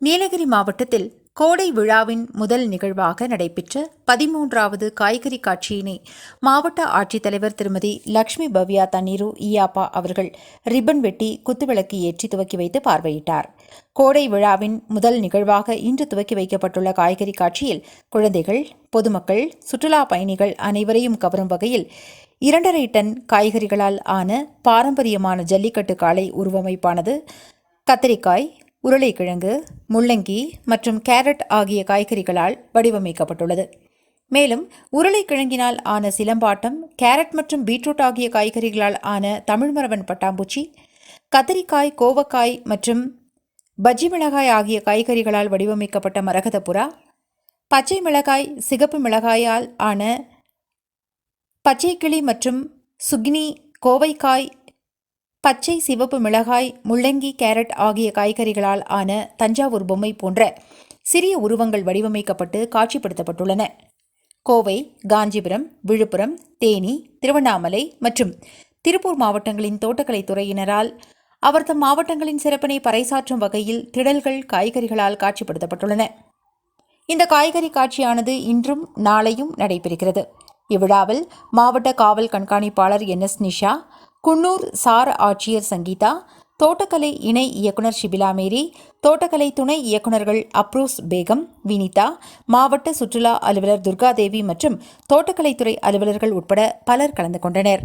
நீலகிரி மாவட்டத்தில் கோடை விழாவின் முதல் நிகழ்வாக நடைபெற்ற பதிமூன்றாவது காய்கறி காட்சியினை மாவட்ட ஆட்சித்தலைவர் திருமதி லட்சுமி பவ்யா தண்ணீரு ஈயாப்பா அவர்கள் ரிப்பன் வெட்டி குத்துவிளக்கு ஏற்றி துவக்கி வைத்து பார்வையிட்டார். கோடை விழாவின் முதல் நிகழ்வாக இன்று துவக்கி வைக்கப்பட்டுள்ள காய்கறி காட்சியில் குழந்தைகள் பொதுமக்கள் சுற்றுலா பயணிகள் அனைவரையும் கவரும் வகையில் இரண்டரை டன் காய்கறிகளால் ஆன பாரம்பரியமான ஜல்லிக்கட்டு காளை உருவமைப்பானது கத்திரிக்காய் உருளைக்கிழங்கு முள்ளங்கி மற்றும் கேரட் ஆகிய காய்கறிகளால் வடிவமைக்கப்பட்டுள்ளது. மேலும் உருளைக்கிழங்கினால் ஆன சிலம்பாட்டம் கேரட் மற்றும் பீட்ரூட் ஆகிய காய்கறிகளால் ஆன தமிழ்மரவன் பட்டாம்பூச்சி கத்தரிக்காய் கோவக்காய் மற்றும் பஜ்ஜி மிளகாய் ஆகிய காய்கறிகளால் வடிவமைக்கப்பட்ட மரகத புறா பச்சை மிளகாய் சிகப்பு மிளகாயால் ஆன பச்சைக்கிளி மற்றும் சுக்னி கோவைக்காய் பச்சை சிவப்பு மிளகாய் முள்ளங்கி கேரட் ஆகிய காய்கறிகளால் ஆன தஞ்சாவூர் பொம்மை போன்ற சிறிய உருவங்கள் வடிவமைக்கப்பட்டு காட்சிப்படுத்தப்பட்டுள்ளன. கோவை காஞ்சிபுரம் விழுப்புரம் தேனி திருவண்ணாமலை மற்றும் திருப்பூர் மாவட்டங்களின் தோட்டக்கலைத் துறையினரால் அவர் தம் மாவட்டங்களின் சிறப்பினை பறைசாற்றும் வகையில் திடல்கள் காய்கறிகளால் காட்சிப்படுத்தப்பட்டுள்ளன. இந்த காய்கறி காட்சியானது இன்றும் நாளையும் நடைபெறுகிறது. இவ்விழாவில் மாவட்ட காவல் கண்காணிப்பாளர் N S Nisha Coonoor sir ஆட்சியர் சங்கீதா தோட்டக்கலை இணை இயக்குனர் ஷிபிலா மேரி தோட்டக்கலை துணை இயக்குனர்கள் அப்ரூஸ் பேகம் வினிதா மாவட்ட சுற்றுலா அலுவலர் துர்காதேவி மற்றும் தோட்டக்கலைத்துறை அலுவலர்கள் உட்பட பலர் கலந்து கொண்டனர்.